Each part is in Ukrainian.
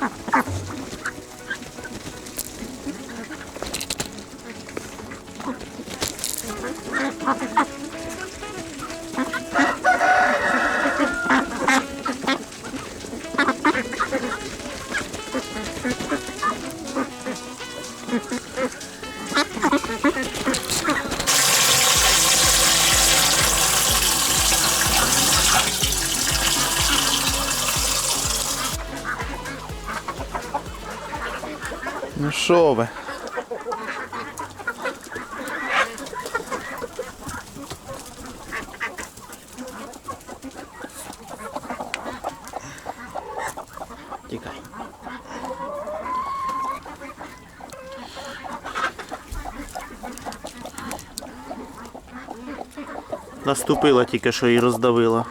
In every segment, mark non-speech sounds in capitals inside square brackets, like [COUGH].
Ah, ah. Наступила тільки що і роздавила.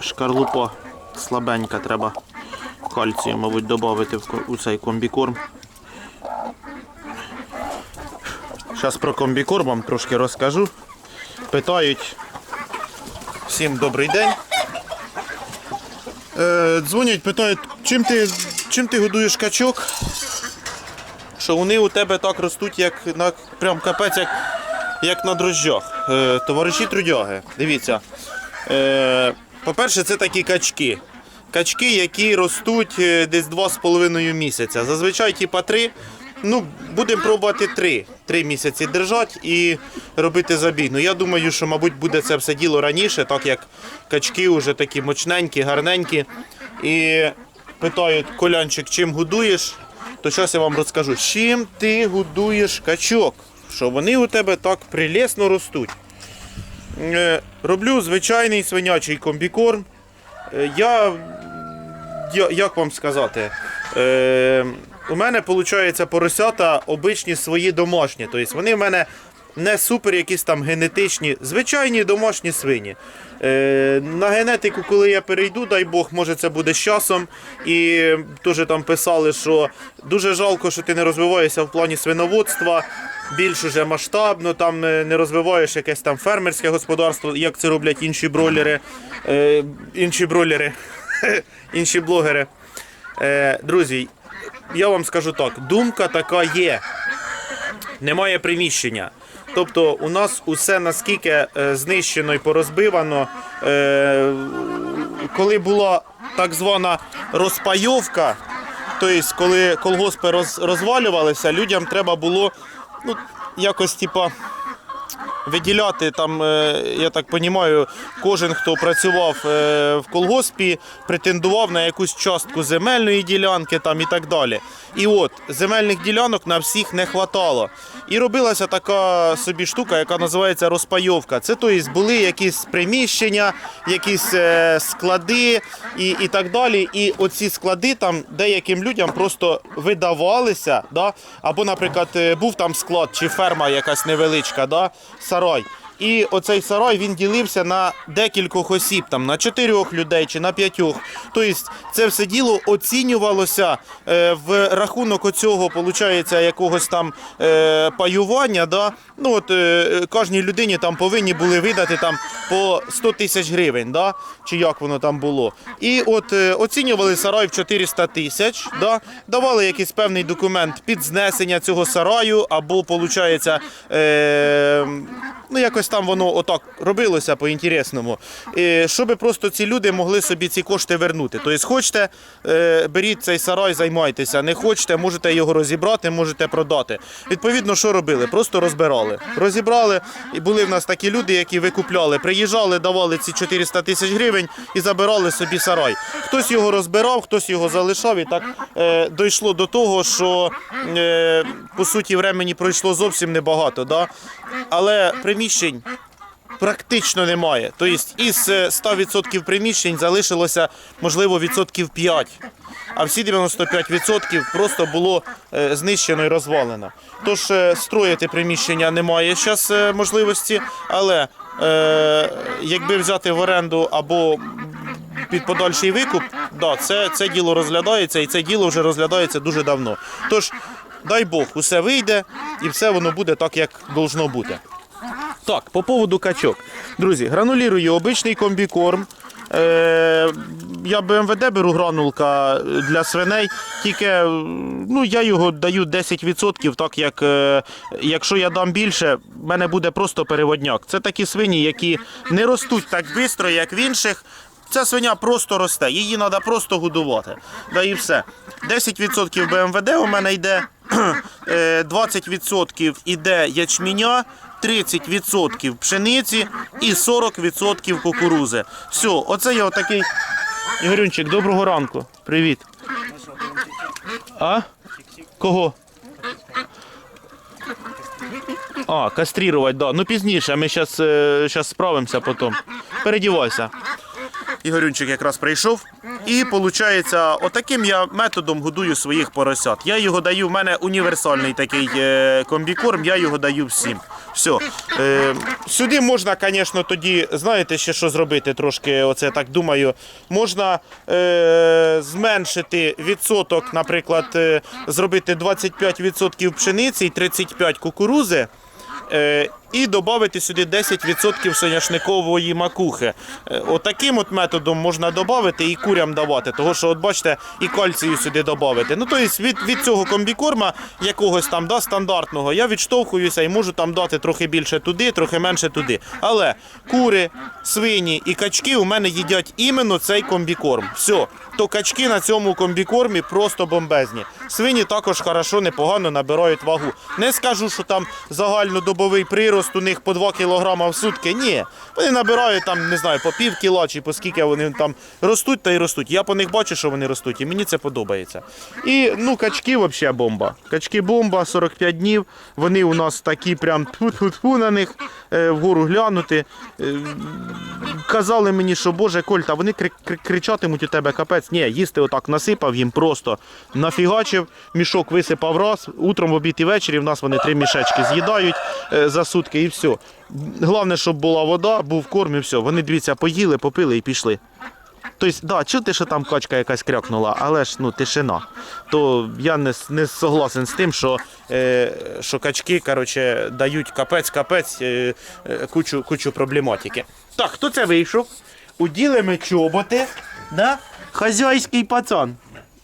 Шкарлупа слабенька треба кальцію, мабуть, додати у цей комбікорм. Зараз про комбікорм вам трошки розкажу. Питають. Всім добрий день. Е, дзвонять, питають, чим ти, чим ти годуєш качок? Що вони у тебе так ростуть, як на прям капець, як, як на дрожжах. Е, товариші трудяги, дивіться. Е, по-перше, це такі качки. Качки, які ростуть е, десь 2,5 місяця. Зазвичай типа 3. Ну, будемо пробувати 3. 3 місяці держати і робити забій. Ну, я думаю, що, мабуть, буде це все діло раніше, так як качки вже такі мощненькі, гарненькі. І питають, Колянчик, чим годуєш? То зараз я вам розкажу, чим ти годуєш качок, що вони у тебе так прелесно ростуть. Е, Роблю звичайний свинячий комбікорм. Е, Я, як вам сказати, е, у мене виходить поросята обичні свої домашні. Тобто вони в мене не супер якісь там генетичні, звичайні домашні свині. На генетику, коли я перейду, дай Бог, може це буде з часом. І теж там писали, що дуже жалко, що ти не розвиваєшся в плані свиноводства. Більш уже масштабно, там е, не розвиваєш якесь там фермерське господарство, як це роблять інші бройлери, е, інші бройлери, [LAUGHS] інші блогери. Е, друзі, я вам скажу так: думка така є. Немає приміщення. Тобто у нас усе наскільки е, знищено і порозбивано. Е, коли була так звана розпайовка, тобто коли колгоспи роз, розвалювалися, людям треба було ну, якось типа. Виділяти там, е, я так розумію, кожен, хто працював е, в колгоспі, претендував на якусь частку земельної ділянки там і так далі. І от земельних ділянок на всіх не хватало. І робилася така собі штука, яка називається розпайовка. Це тобто були якісь приміщення, якісь е, склади і, і так далі. І оці склади там деяким людям просто видавалися. Да? Або, наприклад, був там склад чи ферма якась невеличка, да? Сарай. І оцей сарай він ділився на декількох осіб, там на чотирьох людей чи на п'ятьох. Тобто це все діло оцінювалося е, в рахунок оцього, виходить, якогось там е, паювання. Да? Ну от е, кожній людині там повинні були видати там по 100 тисяч гривень, да? чи як воно там було. І от оцінювали сарай в 400 тисяч, да? давали якийсь певний документ під знесення цього сараю, або, виходить, ну якось там воно отак робилося по-інтересному. Щоб просто ці люди могли собі ці кошти вернути. Тобто, хочете, е, беріть цей сарай, займайтеся. Не хочете, можете його розібрати, можете продати. Відповідно, що робили? Просто розбирали. Розібрали, і були в нас такі люди, які викупляли, приїжджали, давали ці 400 тисяч гривень і забирали собі сарай. Хтось його розбирав, хтось його залишав, і так е, дійшло до того, що е, по суті времені пройшло зовсім небагато. Да? Але приміщень практично немає. Тобто із е, 100% приміщень залишилося, можливо, відсотків 5. А всі 95% просто було е, знищено і розвалено. Тож е, строїти приміщення немає зараз можливості, але е, якби взяти в оренду або під подальший викуп, да, це, це діло розглядається, і це діло вже розглядається дуже давно. Тож, дай Бог, усе вийде і все воно буде так, як должно бути. Так, по поводу качок. Друзі, гранулірую обичний комбікорм. Е, я БМВД беру гранулка для свиней, тільки е, ну, я його даю 10%, так як е, якщо я дам більше, в мене буде просто переводняк. Це такі свині, які не ростуть так швидко, як в інших. Ця свиня просто росте, її треба просто годувати. Да і все. 10% БМВД у мене йде, [CLEARS THROAT] е, 20% іде ячменя, 30% пшениці і 40% кукурузи. Все, оце я отакий. Ігорюнчик, доброго ранку. Привіт. А? Кого? А, кастрірувати, да. Ну пізніше, ми зараз зараз справимося потім. Передівайся. Ігорюнчик якраз прийшов. І виходить, отаким я методом годую своїх поросят. Я його даю, в мене універсальний такий е, комбікорм, я його даю всім. Все. Сюди можна, звісно, тоді, знаєте, ще що зробити трошки, оце так думаю. Можна е, зменшити відсоток, наприклад, е, зробити 25% пшениці і 35% кукурузи. Е, і додати сюди 10% соняшникової макухи. Е, Отаким от методом можна додати і курям давати, того що, от бачите, і кальцію сюди додати. Ну, тобто від, від цього комбікорма якогось там да, стандартного я відштовхуюся і можу там дати трохи більше туди, трохи менше туди. Але кури, свині і качки у мене їдять іменно цей комбікорм. Все. То качки на цьому комбікормі просто бомбезні. Свині також хорошо, непогано набирають вагу. Не скажу, що там загальнодобовий прирост у них по 2 кг в сутки. Ні. Вони набирають там, не знаю, по пів кіла чи по скільки вони там ростуть та й ростуть. Я по них бачу, що вони ростуть, і мені це подобається. І ну, качки взагалі бомба. Качки бомба, 45 днів. Вони у нас такі прям тьфу-тьфу-тьфу на них е, вгору глянути. Е, казали мені, що Боже, Коль, та вони кри- кри- кричатимуть у тебе капець. Ні, їсти отак насипав їм просто нафігачив, мішок висипав раз, утром, в обід і ввечері в нас вони три мішечки з'їдають е, за сутки і все. Головне, щоб була вода, був корм і все. Вони дивіться, поїли, попили і пішли. Тобто, да, чути, що там качка якась крякнула, але ж ну тишина. То я не, не согласен з тим, що, е, що качки короче, дають капець-капець е, е, кучу, кучу проблематики. Так, хто це вийшов? Уділи ми чоботи, да? хазяйський пацан.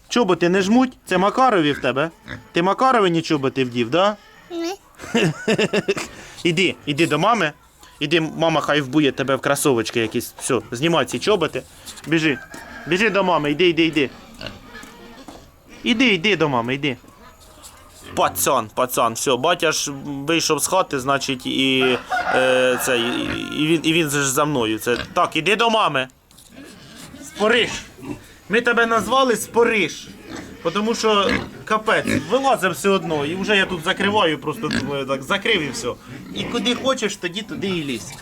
Чоботи не жмуть, це Макарові в тебе. Ти Макаровині чоботи вдів, да? Ні. [LAUGHS] Іди, іди до мами. Іди, мама хай вбує тебе в кросовочки якісь. Все, знімай ці чоботи. Біжи. Біжи до мами, йди, йди, йди. Іди, йди до мами, йди. Пацан, пацан, все, батя ж вийшов з хати, значить, і, е, це, і, і, він, і він ж за мною. Це, так, іди до мами. Спориш. Ми тебе назвали Спориш. Тому що капець, вилазив все одно, і вже я тут закриваю, просто думаю, так закрив і все. І куди хочеш, тоді туди і лізь.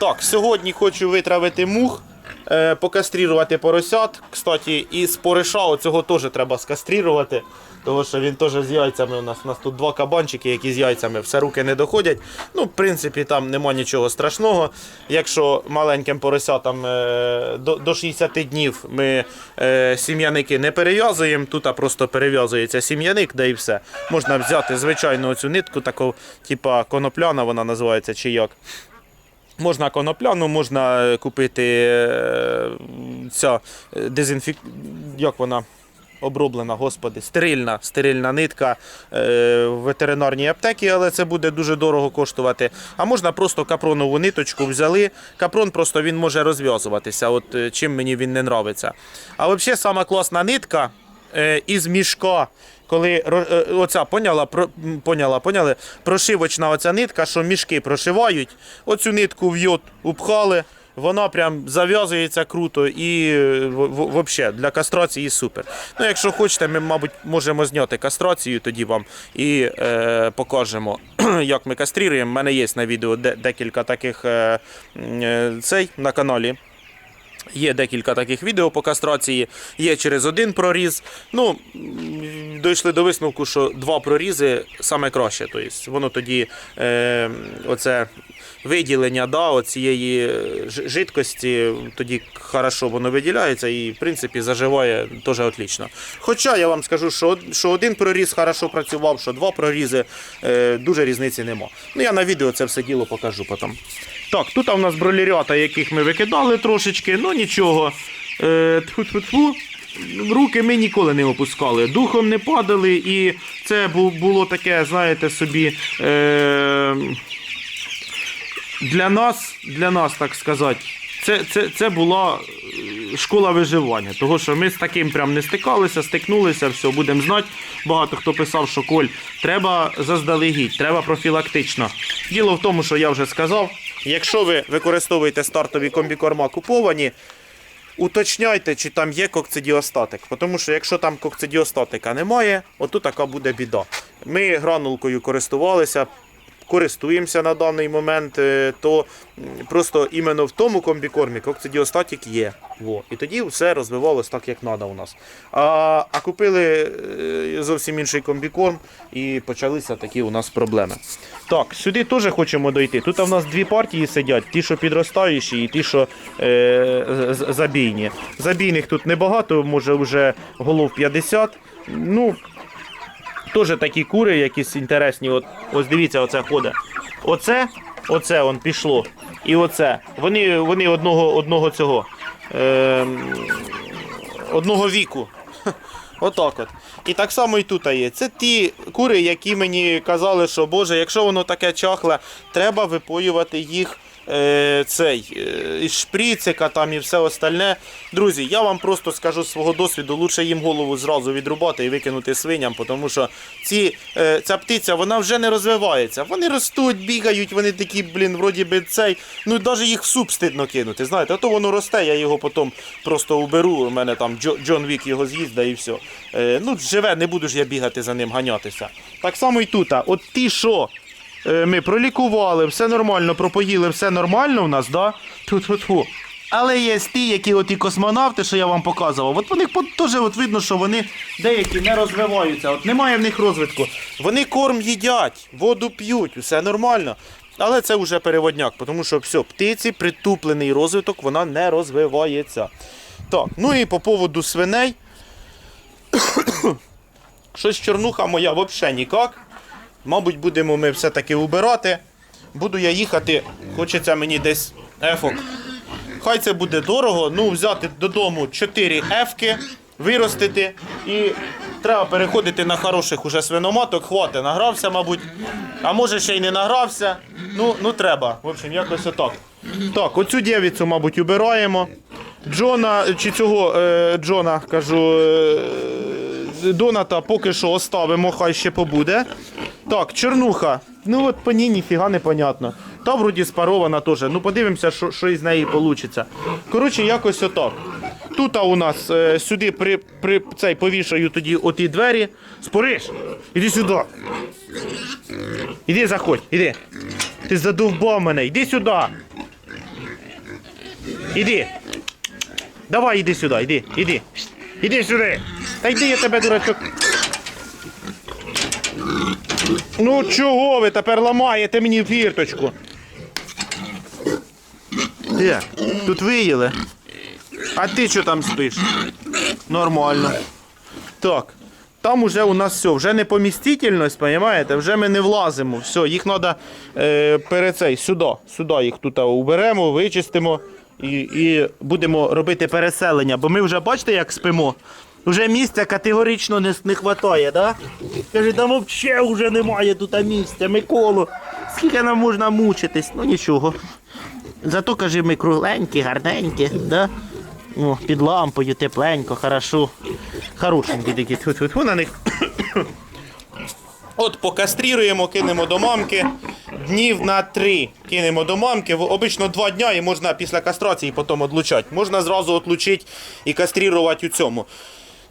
Так, сьогодні хочу витравити мух, е, покастрірувати поросят. Кстати, і спориша оцього теж треба скастрірувати. Тому що він теж з яйцями. У нас у нас тут два кабанчики, які з яйцями все руки не доходять. Ну, в принципі, там нема нічого страшного. Якщо маленьким поросятам е, до, до 60 днів ми е, сім'яники не перев'язуємо, тут просто перев'язується сім'яник, да і все. Можна взяти звичайну цю нитку, таку, типа конопляна, вона називається чи як. Можна конопляну, можна купити е, ця дезінфік... як вона оброблена, господи, стерильна, стерильна нитка е, в ветеринарній аптеці, але це буде дуже дорого коштувати. А можна просто капронову ниточку взяли. Капрон просто він може розв'язуватися. От е, чим мені він не нравиться. А взагалі сама класна нитка е, із мішка. Коли оця поняла, про, поняла, поняли, прошивочна оця нитка, що мішки прошивають, оцю нитку в йод упхали, вона прям зав'язується круто і взагалі для кастрації супер. Ну, якщо хочете, ми, мабуть, можемо зняти кастрацію тоді вам і е, покажемо, [CLEARS THROAT] як ми кастріруємо. У мене є на відео декілька таких е, е, цей на каналі. Є декілька таких відео по кастрації, є через один проріз. Ну, дійшли до висновку, що два прорізи саме краще. Тобто воно тоді е, оце виділення да, оцієї е, жидкості, тоді хорошо воно виділяється і в принципі заживає теж отлично. Хоча я вам скажу, що, що один проріз хорошо працював, що два прорізи е, дуже різниці нема. Ну я на відео це все діло покажу потім. Так, тут у нас бролерята, яких ми викидали трошечки, ну нічого. Е, тьфу-тьфу-тьфу. Руки ми ніколи не опускали, духом не падали, і це було таке, знаєте, собі. Е- для нас, для нас, так сказати, це, це, це була е, школа виживання. Того, що ми з таким прям не стикалися, стикнулися, все, будемо знати. Багато хто писав, що Коль, треба заздалегідь, треба профілактично. Діло в тому, що я вже сказав, якщо ви використовуєте стартові комбікорма куповані, уточняйте, чи там є кокцидіостатик. Тому що якщо там кокцидіостатика немає, отут така буде біда. Ми гранулкою користувалися, користуємося на даний момент, е, то просто іменно в тому комбікормі кокцидіостатик є. Во. І тоді все розвивалось так, як треба у нас. А, а купили е, зовсім інший комбікорм і почалися такі у нас проблеми. Так, сюди теж хочемо дойти. Тут у нас дві партії сидять: ті, що підростаючі, і ті, що е, забійні. Забійних тут небагато, може вже голов 50. Ну, Теж такі кури якісь інтересні. От, ось дивіться, оце ходить. Оце, оце он пішло. І оце. Вони, вони одного, одного цього. Е, одного віку. [LAUGHS] Отак от. І так само і тут є. Це ті кури, які мені казали, що Боже, якщо воно таке чахле, треба випоювати їх цей, е, із шприцика там і все остальне. Друзі, я вам просто скажу з свого досвіду, лучше їм голову зразу відрубати і викинути свиням, тому що ці, е, ця птиця вона вже не розвивається. Вони ростуть, бігають, вони такі, блін, вроді би цей. Ну навіть їх в суп стидно кинути. Знаєте, а то воно росте, я його потім просто уберу. У мене там Джон Вік його з'їсть, да і все. Е, ну, живе, не буду ж я бігати за ним, ганятися. Так само і тут. От ті, що е, ми пролікували, все нормально, пропоїли, все нормально у нас, да? Тьфу-тьфу-тьфу. Але є ті, які от космонавти, що я вам показував, от по них теж от видно, що вони деякі не розвиваються, от немає в них розвитку. Вони корм їдять, воду п'ють, все нормально. Але це вже переводняк, тому що все, птиці, притуплений розвиток, вона не розвивається. Так, ну і по поводу свиней. [COUGHS] Щось чорнуха моя взагалі ніяк. Мабуть, будемо ми все-таки убирати. Буду я їхати, хочеться мені десь ефок. Хай це буде дорого, ну взяти додому 4 ефки, виростити і треба переходити на хороших уже свиноматок. Хвати, награвся, мабуть. А може ще й не награвся. Ну, ну треба. В общем, якось отак. Так, оцю дівицю, мабуть, убираємо. Джона, чи цього е, Джона, кажу, е, Доната поки що оставимо, хай ще побуде. Так, чорнуха. Ну от по ній ніфіга не понятно. Та вроді спарована теж. Ну подивимося, що, що із неї вийде. Коротше, якось отак. Тут у нас е, сюди при, при цей повішаю тоді оті двері. Спориш? Іди сюди. Іди заходь, іди. Ти задовбав мене, іди сюди. Іди. Давай, іди сюди, іди, іди. Іди сюди. Та йди я тебе, дурачок. Ну чого ви тепер ламаєте мені фірточку? Де? Тут виїли. А ти що там спиш? Нормально. Так. Там уже у нас все, вже не помістительність, розумієте? Вже ми не влазимо. Все, їх треба е, перед цей, сюди. Сюди їх тут уберемо, вичистимо і, і будемо робити переселення. Бо ми вже бачите, як спимо. Вже місця категорично не, не вистачає, да? Каже, там взагалі вже немає тут місця, Миколу. Скільки нам можна мучитись? Ну нічого. Зато каже, ми кругленькі, гарненькі, да? О, під лампою, тепленько, хорошо. Хорошенькі такі. Тьфу-тьфу-тьфу на них. От покастріруємо, кинемо до мамки. Днів на три кинемо до мамки. Обично два дня і можна після кастрації потім отлучати. Можна зразу отлучити і кастрірувати у цьому.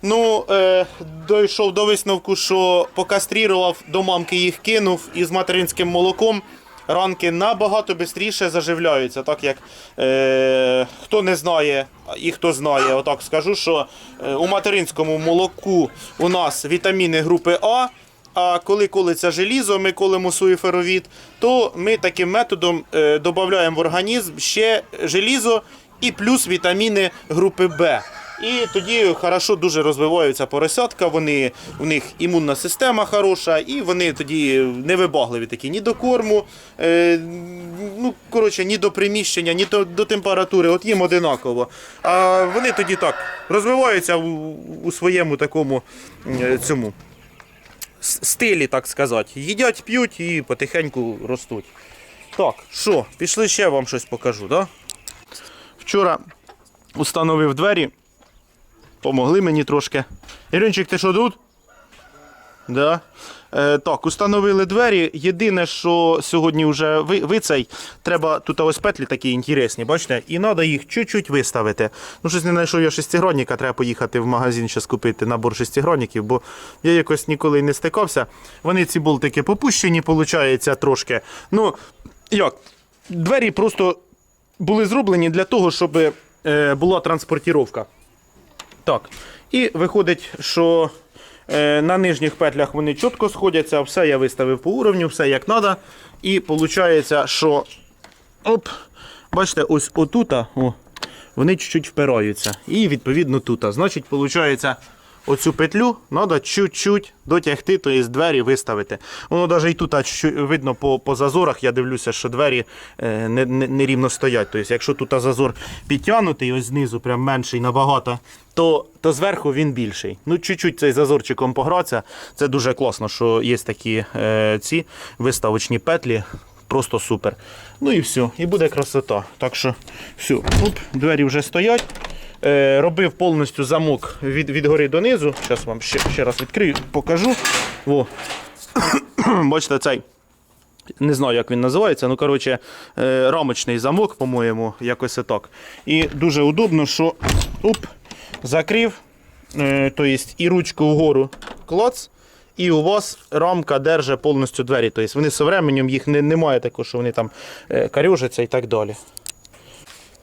Ну, е, дійшов до висновку, що покастрірував, до мамки їх кинув із материнським молоком. Ранки набагато швидше заживляються, так як е, хто не знає і хто знає, отак скажу, що е, у материнському молоку у нас вітаміни групи А, А коли колиться желізо, ми колимо суєферовід, то ми таким методом е, додаємо в організм ще желізо і плюс вітаміни групи Б. І тоді хорошо дуже розвиваються поросятка, вони, у них імунна система хороша, і вони тоді невибагливі такі ні до корму, е, ну, коротше, ні до приміщення, ні до, до температури, от їм одинаково. А вони тоді так розвиваються у, у своєму такому е, цьому стилі, так сказати. Їдять, п'ють і потихеньку ростуть. Так, що, пішли ще вам щось покажу, да? Вчора установив двері. Помогли мені трошки. Іринчик, ти що тут? Да. Е, так, установили двері. Єдине, що сьогодні вже ви, ви цей, треба тут ось петлі такі інтересні, бачите, і треба їх чуть-чуть виставити. Ну, щось не знайшов я шестигранника, треба поїхати в магазин ще купити набор шестигранників, бо я якось ніколи не стикався. Вони ці болтики попущені, виходить, трошки. Ну, як? Двері просто були зроблені для того, щоб е, була транспортіровка. Так. І виходить, що е, на нижніх петлях вони чітко сходяться, все я виставив по уровню, все як треба. І виходить, що оп, бачите, ось отута, о, вони чуть-чуть впираються. І відповідно тут. Значить, виходить, оцю петлю треба чуть-чуть дотягти, тобто двері виставити. Воно навіть і тут а, видно по, по зазорах, я дивлюся, що двері е, не, не, не рівно стоять. Тобто, якщо тут зазор підтягнутий, ось знизу прям менший набагато, то, то зверху він більший. Ну, чуть-чуть цей зазорчиком погратися. Це дуже класно, що є такі е, ці виставочні петлі. Просто супер. Ну і все, і буде красота. Так що, все, оп, двері вже стоять. Е, робив повністю замок від, від гори донизу. Зараз вам ще, ще раз відкрию, покажу. Во. [CLEARS THROAT] Бачите, цей. Не знаю, як він називається, ну коротше, е, рамочний замок, по-моєму, якось так. І дуже удобно, що оп, закрив, е, то і ручку вгору клац, і у вас рамка держить повністю двері. Тобто вони з временем їх не, немає такого, що вони там карюжаться і так далі.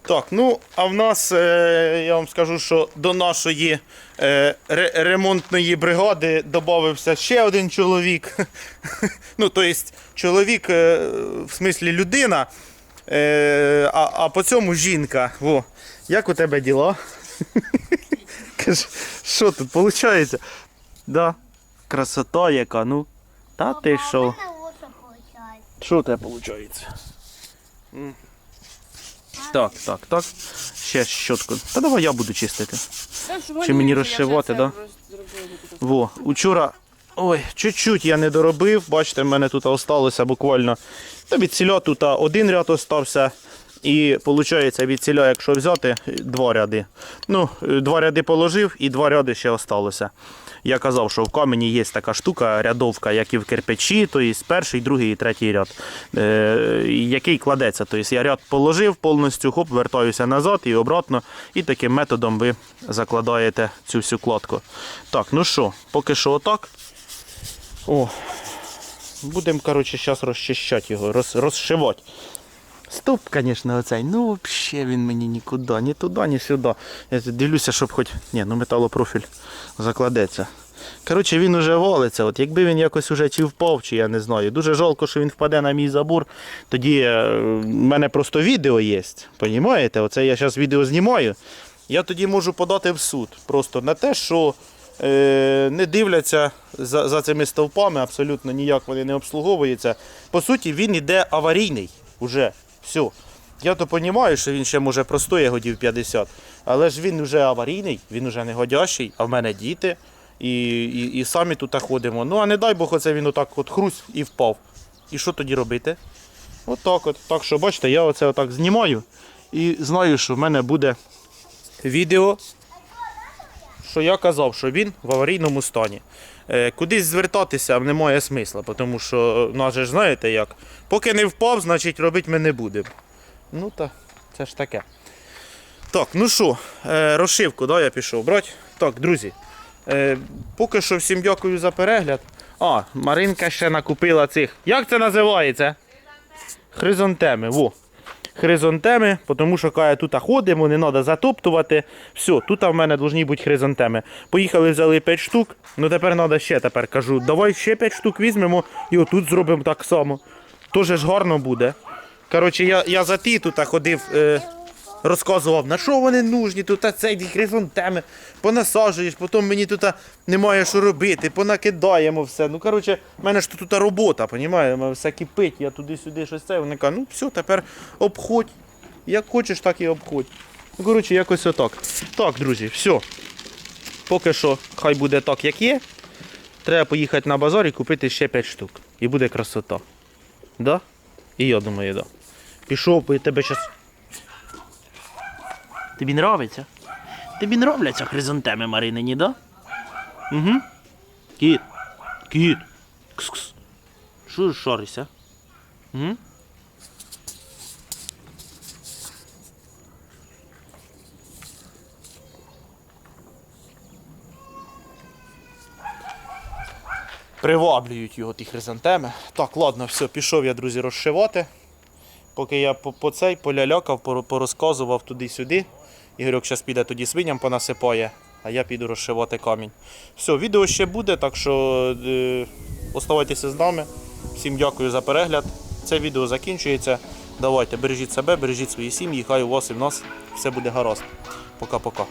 Так, ну а в нас, е, я вам скажу, що до нашої е, ре- ремонтної бригади додався ще один чоловік. [LAUGHS] ну, тобто, чоловік, е, в смислі людина, е, а, а по цьому жінка. Во. Як у тебе діла? [LAUGHS] Що тут виходить? Да. Красота яка, ну. Та ти що? Що у тебе виходить? Так, так, так. Ще щотку. Та давай я буду чистити. Чи мені розшивати, да? Во, учора. Ой, чуть-чуть я не доробив. Бачите, в мене тут залишилося буквально. Та від ціля тут один ряд остався. І виходить, від ціля, якщо взяти, два ряди. Ну, два ряди положив і два ряди ще залишилося. Я казав, що в камені є така штука, рядовка, як і в кирпичі, то є перший, другий і третій ряд, е, який кладеться. Тобто я ряд положив повністю, хоп, вертаюся назад і обратно. І таким методом ви закладаєте цю всю кладку. Так, ну що, поки що отак. О, будемо, коротше, зараз розчищати його, роз, розшивати. Стоп, звісно, оцей. Ну, взагалі він мені нікуди, ні туди, ні сюди. Я дивлюся, щоб хоч. Ні, ну металопрофіль закладеться. Коротше, він уже валиться. От якби він якось уже чи впав, чи я не знаю. Дуже жалко, що він впаде на мій забор. Тоді е, в мене просто відео є. Понімаєте? Оце я зараз відео знімаю. Я тоді можу подати в суд. Просто на те, що е, не дивляться за, за цими стовпами, абсолютно ніяк вони не обслуговуються. По суті, він іде аварійний уже. Все. Я то розумію, що він ще може простоє годів 50, але ж він вже аварійний, він вже не годящий, а в мене діти. І, і, і самі тут ходимо. Ну, а не дай Бог, оце він отак от хрусь і впав. І що тоді робити? Отак от. Так що, бачите, я оце отак знімаю і знаю, що в мене буде відео, що я казав, що він в аварійному стані. Е, Кудись звертатися немає смисла, тому що же ж знаєте як. Поки не впав, значить робити ми не будемо. Ну та це ж таке. Так, ну що, е, розшивку, да, я пішов брати. Так, друзі. Поки що всім дякую за перегляд. А, Маринка ще накупила цих. Як це називається? Хризантеми. Во. Хризантеми, тому що каже, тут ходимо, не треба затоптувати. Все, тут в мене повинні бути хризантеми. Поїхали, взяли 5 штук. Ну тепер треба ще тепер кажу, давай ще 5 штук візьмемо і отут зробимо так само. Тоже ж гарно буде. Коротше, я, я за ті тут ходив. Е, розказував, на що вони нужні, тут цей хризантеми, понасаджуєш, потім мені тут немає що робити, понакидаємо все. Ну, коротше, в мене ж тут робота, понімаєш, все кипить, я туди-сюди щось це. Вони кажуть, ну все, тепер обходь. Як хочеш, так і обходь. Ну, коротше, якось отак. Так, друзі, все. Поки що хай буде так, як є. Треба поїхати на базар і купити ще 5 штук. І буде красота. Да? І я думаю, да. Пішов, я тебе зараз Тобі нравиться? Тобі нравляться хризантеми Маринині, да? Угу. Кіт. Кіт. Кс-кс. Що ж шаришся? Угу. Приваблюють його ті хризантеми. Так, ладно, все, пішов я, друзі, розшивати. Поки я по, по цей полялякав, поро- порозказував туди-сюди. Ігорьок зараз піде тоді свиням понасипає, а я піду розшивати камінь. Все, відео ще буде, так що е, оставайтеся з нами. Всім дякую за перегляд. Це відео закінчується. Давайте, бережіть себе, бережіть свої сім'ї, хай у вас і в нас все буде гаразд. Пока-пока.